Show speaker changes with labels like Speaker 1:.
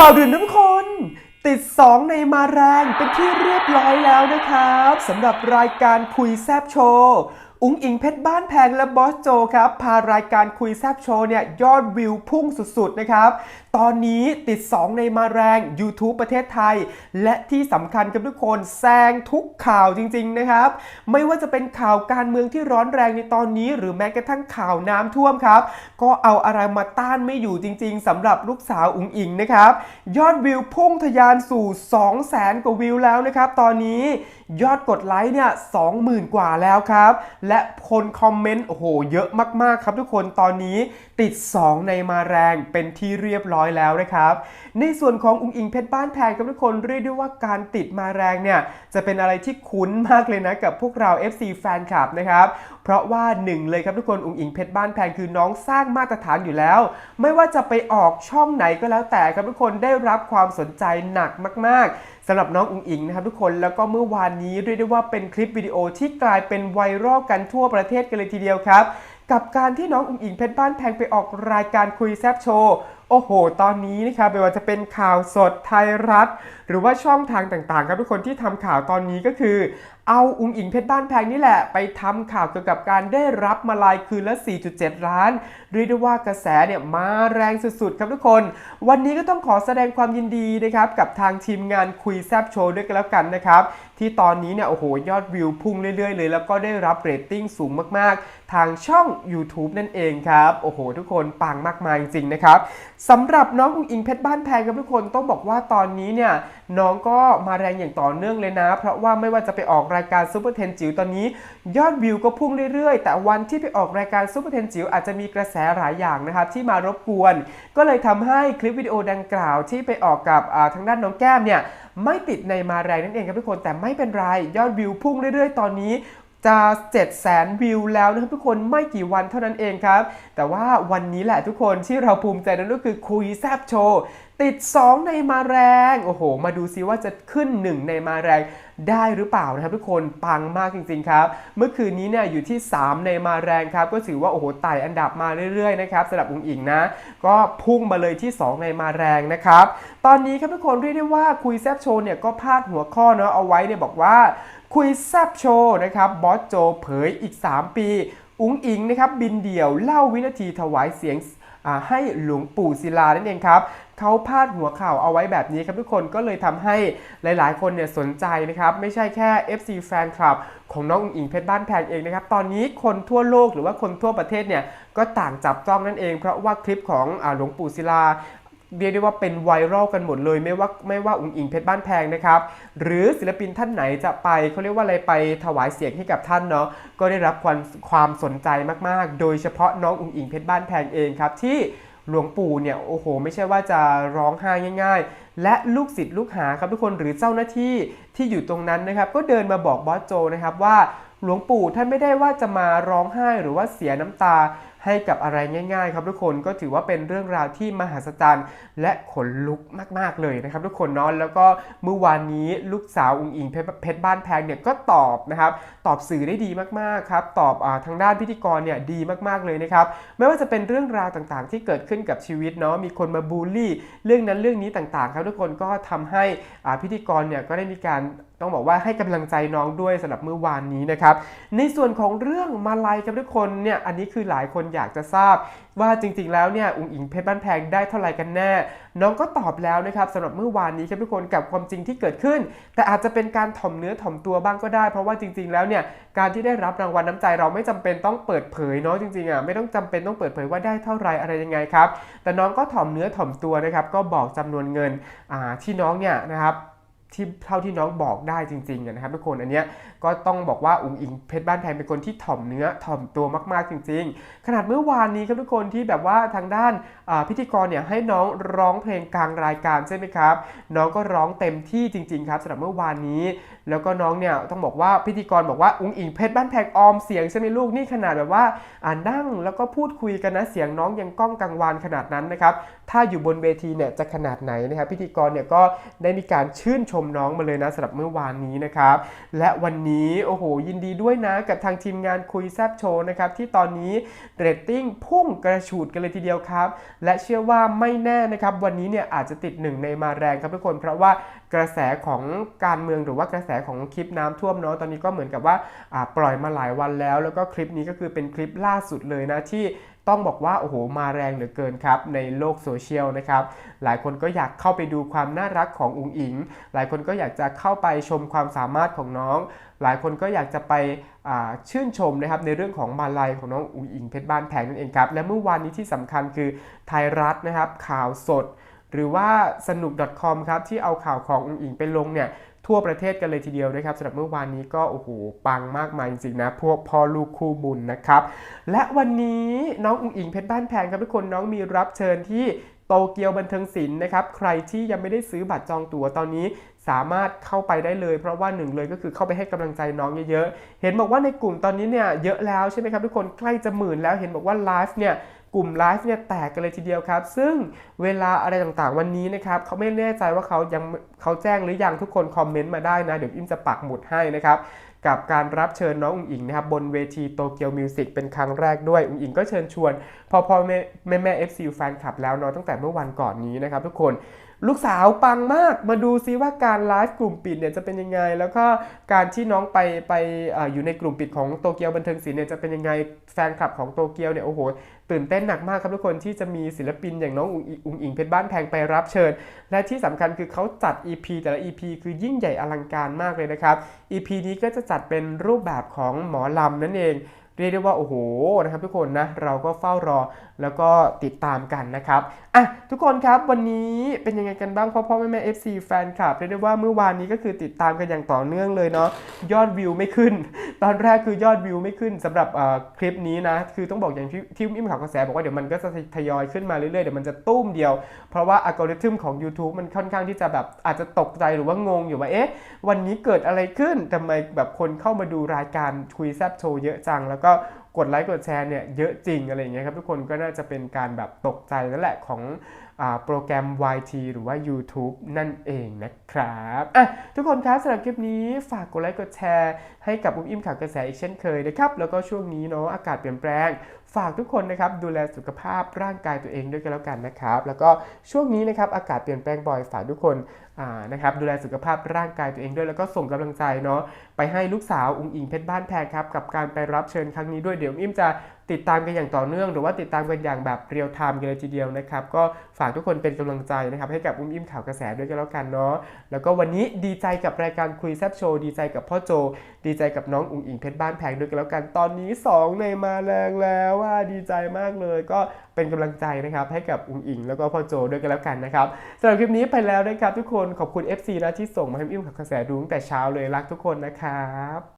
Speaker 1: ข่าวด่วนนะทุกคน ติด 2 ในมาแรงเป็นที่เรียบร้อยแล้วนะครับสำหรับรายการคุยแซบโชว์ อุ้งอิงเพชรบ้านแพงและบอสโจครับพารายการคุยแซบโชว์เนี่ยยอดวิวพุ่งสุดๆนะครับตอนนี้ติด 2 ในมาแรง YouTube ประเทศไทย และที่สำคัญกับทุกคนแซงทุกข่าวจริงๆนะครับ ไม่ว่าจะเป็นข่าวการเมืองที่ร้อนแรงในตอนนี้หรือแม้กระทั่งข่าวน้ำท่วมครับ ก็เอาอะไรมาต้านไม่อยู่จริงๆสำหรับลูกสาวอุ๋งอิงนะครับยอดวิวพุ่งทะยานสู่ 2 0 0แสนกว่าวิวแล้วนะครับ ตอนนี้ยอดกดไลค์เนี่ย20,000 กว่าแล้วครับและคนคอมเมนต์โอ้โหเยอะมากๆครับทุกคนตอนนี้ติด 2 ในมาแรงเป็นที่เรียบร้อยแล้วนะครับ ในส่วนของอุ๋งอิงเพชรบ้านแพงครับทุกคนเรียกได้ว่าการติดมาแรงเนี่ยจะเป็นอะไรที่คุ้นมากเลยนะกับพวกเรา FC แฟนคลับนะครับเพราะว่าหนึ่งเลยครับทุกคนอุ๋งอิงเพชรบ้านแพงคือน้องสร้างมาตรฐานอยู่แล้ว ไม่ว่าจะไปออกช่องไหนก็แล้วแต่ครับทุกคนได้รับความสนใจหนักมาก ๆสำหรับน้องอุ๋งอิงนะครับทุกคนแล้วก็เมื่อวานนี้เรียกได้ว่าเป็นคลิปวิดีโอที่กลายเป็นไวรัลกันทั่วประเทศกันเลยทีเดียวครับ กับการที่น้องอุ๋งอิงเพชรบ้านแพงไปออกรายการคุยแซบโชว์โอ้โห ตอนนี้นะครับไม่ว่าจะเป็นข่าวสดไทยรัฐ หรือว่าช่องทางต่างๆ ครับทุกคนที่ทำข่าวตอนนี้ก็คือ เอาอุ๋งอิงเพชรบ้านแพงนี่แหละ ไปทำข่าวเกี่ยวกับการได้รับมาลายคืนละ 4.7 ล้าน เรียกได้ว่ากระแสเนี่ยมาแรงสุดๆ ครับทุกคน วันนี้ก็ต้องขอแสดงความยินดีนะครับกับทางทีมงานคุยแซบโชว์ด้วยกันแล้วกันนะครับ ที่ตอนนี้เนี่ยโอ้โหยอดวิวพุ่งเรื่อยๆ เลย แล้วก็ได้รับเรตติ้งสูงมากๆ ทางช่อง YouTube นั่นเองครับโอ้โห ทุกคนปังมากมายจริงๆนะครับสำหรับน้องอุ๋งอิงเพชรบ้านแพงครับทุกคนต้องบอกว่าตอนนี้เนี่ยน้องก็มาแรงอย่างต่อเนื่องเลยนะ เพราะว่าไม่ว่าจะไปออกรายการซูเปอร์เทนจิ๋วตอนนี้ ยอดวิวก็พุ่งเรื่อยๆ แต่วันที่ไปออกรายการซูเปอร์เทนจิ๋วอาจจะมีกระแสหลายอย่างนะครับที่มารบกวน ก็เลยทำให้คลิปวิดีโอดังกล่าวที่ไปออกกับทางด้านน้องแก้มเนี่ยไม่ติดในมาแรงนั่นเองครับทุกคนแต่ไม่เป็นไรยอดวิวพุ่งเรื่อยๆ ตอนนี้จะ7 0 0 0 0วิวแล้วนะครับทุกคนไม่กี่วันเท่านั้นเองครับ แต่ว่าวันนี้แหละทุกคนที่เราภูมิใจนั่นก็คือคุยแซบโชว์ ติด 2 ในมาแรง โอ้โห มาดูซิว่าจะขึ้น 1 ในมาแรงได้หรือเปล่านะครับทุกคนปังมากจริงๆครับ เมื่อคืนนี้เนี่ยอยู่ที่ 3 ในมาแรงครับ ก็ถือว่าโอ้โหไต่อันดับมาเรื่อยๆนะครับสำหรับอุ๋งอิงนะ ก็พุ่งมาเลยที่ 2 ในมาแรงนะครับ ตอนนี้ครับทุกคนเรียกได้ว่าคุยแซบโชว์เนี่ยก็พาดหัวข้อเนาะเอาไว้เนี่ยบอกว่าคุยแซบโชว์นะครับบอสโจเผยอีก 3 ปี อุงอิงนะครับบินเดี่ยวเล่าวินาทีถวายเสียงให้หลวงปู่ศิลานั่นเองครับ เขาพาดหัวข่าวเอาไว้แบบนี้ครับทุกคนก็เลยทำให้หลาย ๆ คนเนี่ยสนใจนะครับ ไม่ใช่แค่ FC แฟนคลับของน้องอุ๋งอิงเพชรบ้านแพงเองนะครับ ตอนนี้คนทั่วโลกหรือว่าคนทั่วประเทศเนี่ยก็ต่างจับจ้องนั่นเอง เพราะว่าคลิปของหลวงปู่ศิลาเรียกได้ว่าเป็นไวรัลกันหมดเลยไม่ว่าไม่ว่าอุ๋งอิงเพชรบ้านแพงนะครับ หรือศิลปินท่านไหนจะไปเขาเรียกว่าอะไรไปถวายเสียงให้กับท่านเนาะก็ได้รับความความสนใจมาก ๆ โดยเฉพาะน้องอุ๋งอิงเพชรบ้านแพงเองครับที่ หลวงปู่เนี่ยโอ้โห ไม่ใช่ว่าจะร้องไห้ง่าย ๆ และลูกศิษย์ลูกหาครับทุกคนหรือเจ้าหน้าที่ที่อยู่ตรงนั้นนะครับก็เดินมาบอกบอสโจนะครับว่าหลวงปู่ท่านไม่ได้ว่าจะมาร้องไห้หรือว่าเสียน้ำตาให้กับอะไรง่าย ๆ ครับทุกคนก็ถือว่าเป็นเรื่องราวที่มหัศจรรย์ และขนลุกมากๆเลยนะครับทุกคนเนาะแล้วก็เมื่อวานนี้ลูกสาวอุงอิงเพชรเพชรบ้านแพงเนี่ยก็ตอบนะครับตอบสื่อได้ดีมากๆครับตอบอทางด้านพิธีกรเนี่ยดีมากๆเลยนะครับไม่ว่าจะเป็นเรื่องราวต่างๆ ที่เกิดขึ้นกับชีวิตเนาะมีคนมาบูลลี่ เรื่องนั้นเรื่องนี้ต่างๆ ครับทุกคนก็ทำให้พิธีกรเนี่ยก็ได้มีการ ต้องบอกว่าให้กำลังใจน้องด้วยสำหรับเมื่อวานนี้นะครับ ในส่วนของเรื่องมาลัยครับทุกคนเนี่ยอันนี้คือหลายคนอยากจะทราบ ว่าจริงๆแล้วเนี่ยอุ๋งอิงเพชรบ้านแพงได้เท่าไหร่กันแน่ น้องก็ตอบแล้วนะครับสำหรับเมื่อวานนี้ครับทุกคนกับความจริงที่เกิดขึ้น แต่อาจจะเป็นการถ่อมเนื้อถ่อมตัวบ้างก็ได้ เพราะว่าจริง ๆ แล้วเนี่ยการที่ได้รับรางวัลน้ำใจเราไม่จำเป็นต้องเปิดเผยเนาะจริงๆอะไม่ต้องจำเป็นต้องเปิดเผยว่าได้เท่าไหรอะไรยังไงครับแต่น้องก็ถ่อมเนื้อถ่อมตัวนะครับก็บอกจำนวนเงินอ่าที่น้องเนี่ยนะครับ ที่เท่าที่น้องบอกได้จริงๆนะครับทุกคนอันเนี้ยก็ต้องบอกว่าอุ๋งอิงเพชรบ้านแพงเป็นคนที่ถ่อมเนื้อถ่อมตัวมากๆจริง ๆ ขนาดเมื่อวานนี้ครับทุกคนที่แบบว่าทางด้านพิธีกรเนี่ยให้น้องร้องเพลงกลางรายการใช่ไหมครับ น้องก็ร้องเต็มที่จริง ๆ ครับสำหรับเมื่อวานนี้ แล้วก็น้องเนี่ยต้องบอกว่าพิธีกรบอกว่าอุ๋งอิงเพชรบ้านแพงออมเสียงใช่ไหมลูกนี่ขนาดแบบว่าอ่านั่งแล้วก็พูดคุยกันนะเสียงน้องยังก้องกังวานขนาดนั้นนะครับ ถ้าอยู่บนเวทีเนี่ยจะขนาดไหนนะครับพิธีกรเนี่ยก็ได้มีการชื่นชมน้องมาเลยนะสำหรับเมื่อวานนี้นะครับ และวันนี้โอ้โหยินดีด้วยนะกับทางทีมงานคุยแซบโชว์นะครับที่ตอนนี้เรตติ้งพุ่งกระฉูดกันเลยทีเดียวครับ และเชื่อว่าไม่แน่นะครับ วันนี้เนี่ยอาจจะติดหนึ่งในมาแรงครับทุกคน เพราะว่ากระแสของการเมืองหรือว่ากระแสของคลิปน้ำท่วมเนาะตอนนี้ก็เหมือนกับว่าปล่อยมาหลายวันแล้ว แล้วก็คลิปนี้ก็คือเป็นคลิปล่าสุดเลยนะที่ ต้องบอกว่าโอ้โหมาแรงเหลือเกินครับในโลกโซเชียลนะครับหลายคนก็อยากเข้าไปดูความน่ารักของอุ๋งอิง หลายคนก็อยากจะเข้าไปชมความสามารถของน้อง หลายคนก็อยากจะไปชื่นชมนะครับในเรื่องของมาลัยของน้องอุ๋งอิงเพชรบ้านแพงนั่นเองครับและเมื่อวานนี้ที่สำคัญคือไทยรัฐนะครับข่าวสด หรือว่าสนุก .com ครับที่เอาข่าวของอุ๋งอิงไปลงเนี่ย ทั่วประเทศกันเลยทีเดียวนะครับสำหรับเมื่อวานนี้ก็โอ้โหปังมากมายจริงๆนะ พวกพ่อลูกคู่บุญนะครับ และวันนี้น้องอุ๋งอิงเพชรบ้านแพงครับทุกคนน้องมีรับเชิญที่โตเกียวบันเทิงศิลป์นะครับ ใครที่ยังไม่ได้ซื้อบัตรจองตั๋วตอนนี้สามารถเข้าไปได้เลย เพราะว่าหนึ่งเลยก็คือเข้าไปให้กำลังใจน้องเยอะๆ เห็นบอกว่าในกลุ่มตอนนี้เนี่ยเยอะแล้วใช่ไหมครับทุกคนใกล้จะหมื่นแล้วเห็นบอกว่าไลฟ์เนี่ย กลุ่มไลฟ์เนี่ยแตกกันเลยทีเดียวครับ ซึ่งเวลาอะไรต่างๆวันนี้นะครับเขาไม่แน่ใจว่าเขายังเขาแจ้งหรือยังทุกคนคอมเมนต์มาได้นะ เดี๋ยวอิมจะปักหมุดให้นะครับกับการรับเชิญน้องอุ๋งอิงนะครับบนเวทีโตเกียวมิวสิกเป็นครั้งแรกด้วย อุ๋งอิงก็เชิญชวนพอพอแม่แม่แม่เอฟซีแฟนคลับแล้วเนาะตั้งแต่เมื่อวันก่อนนี้นะครับทุกคน ลูกสาวปังมากมาดูซิว่าการไลฟ์กลุ่มปิดเนี่ยจะเป็นยังไง แล้วก็การที่น้องไปไปออยู่ในกลุ่มปิดของโตเกียวบันเทิงศิลป์เนี่ยจะเป็นยังไงแฟนคลับของโตเกียวเนี่ยโอ้โหตื่นเต้นหนักมากครับทุกคนที่จะมีศิลปินอย่างน้องอุ๋งอิงเพชรบ้านแพงไปรับเชิญ และที่สำคัญคือเขาจัด EP แต่ละ EP คือยิ่งใหญ่อลังการมากเลยนะครับ EP นี้ก็จะจัดเป็นรูปแบบของหมอลำนั่นเอง เรียกได้ว่าโอ้โหนะครับทุกคนนะเราก็เฝ้ารอแล้วก็ติดตามกันนะครับอะทุกคนครับวันนี้เป็นยังไงกันบ้างพ่อพ่อแม่แม่เอฟซีแฟนคลับเรียกได้ว่าเมื่อวานนี้ก็คือติดตามกันอย่างต่อเนื่องเลยเนาะยอดวิวไม่ขึ้น ตอนแรกคือยอดวิวไม่ขึ้นสำหรับคลิปนี้นะ คือต้องบอกอย่างที่ที่อิมข่าวกระแสบอกว่าเดี๋ยวมันก็จะทยอยขึ้นมาเรื่อยๆ เดี๋ยวมันจะตุ้มเดียว เพราะว่าอัลกอริทึมของ YouTube มันค่อนข้างที่จะแบบอาจจะตกใจหรือว่างงอยู่ว่าเอ๊ะวันนี้เกิดอะไรขึ้นทำไมแบบคนเข้ามาดูรายการคุยแซบโชว์เยอะจัง แล้วก็กดไลค์กดแชร์เนี่ยเยอะจริงอะไรอย่างเงี้ยครับทุกคนก็น่าจะเป็นการแบบตกใจนั่นแหละของ โปรแกรม YT หรือว่า YouTube นั่นเองนะครับอะทุกคนครับสำหรับคลิปนี้ฝากกดไลค์กดแชร์ ให้กับอุ้มอิ่มข่าวกระแสอีกเช่นเคยนะครับ แล้วก็ช่วงนี้เนาะอากาศเปลี่ยนแปลง ฝากทุกคนนะครับดูแลสุขภาพร่างกายตัวเองด้วยกันแล้วกันนะครับ แล้วก็ช่วงนี้นะครับอากาศเปลี่ยนแปลงบ่อยฝากทุกคนนะครับดูแลสุขภาพร่างกายตัวเองด้วยแล้วก็ส่งกำลังใจเนาะไปให้ลูกสาวอุ๋งอิงเพชรบ้านแพงครับกับการไปรับเชิญครั้งนี้ด้วยเดี๋ยวอิ่มจะ ติดตามกันอย่างต่อเนื่อง หรือว่าติดตามกันอย่างแบบเรียลไทม์กันเลยทีเดียวนะครับ ก็ฝากทุกคนเป็นกำลังใจนะครับให้กับอุ้มอิ่มข่าวกระแสด้วยกันแล้วกันเนาะแล้วก็วันนี้ดีใจกับรายการคุยแซบโชว์ดีใจกับพ่อโจ ดีใจกับน้องอุ๋งอิงเพชรบ้านแพงด้วยกันแล้วกันตอนนี้ 2 ในมาแรงแล้วว่าดีใจมากเลย ก็เป็นกำลังใจนะครับให้กับอุ๋งอิงแล้วก็พ่อโจด้วยกันแล้วกันนะครับสำหรับคลิปนี้ไปแล้วนะครับทุกคนขอบคุณ FC นะที่ส่งมาให้อิ่มขับกระแสดูตั้งแต่เช้าเลยรักทุกคนนะครับ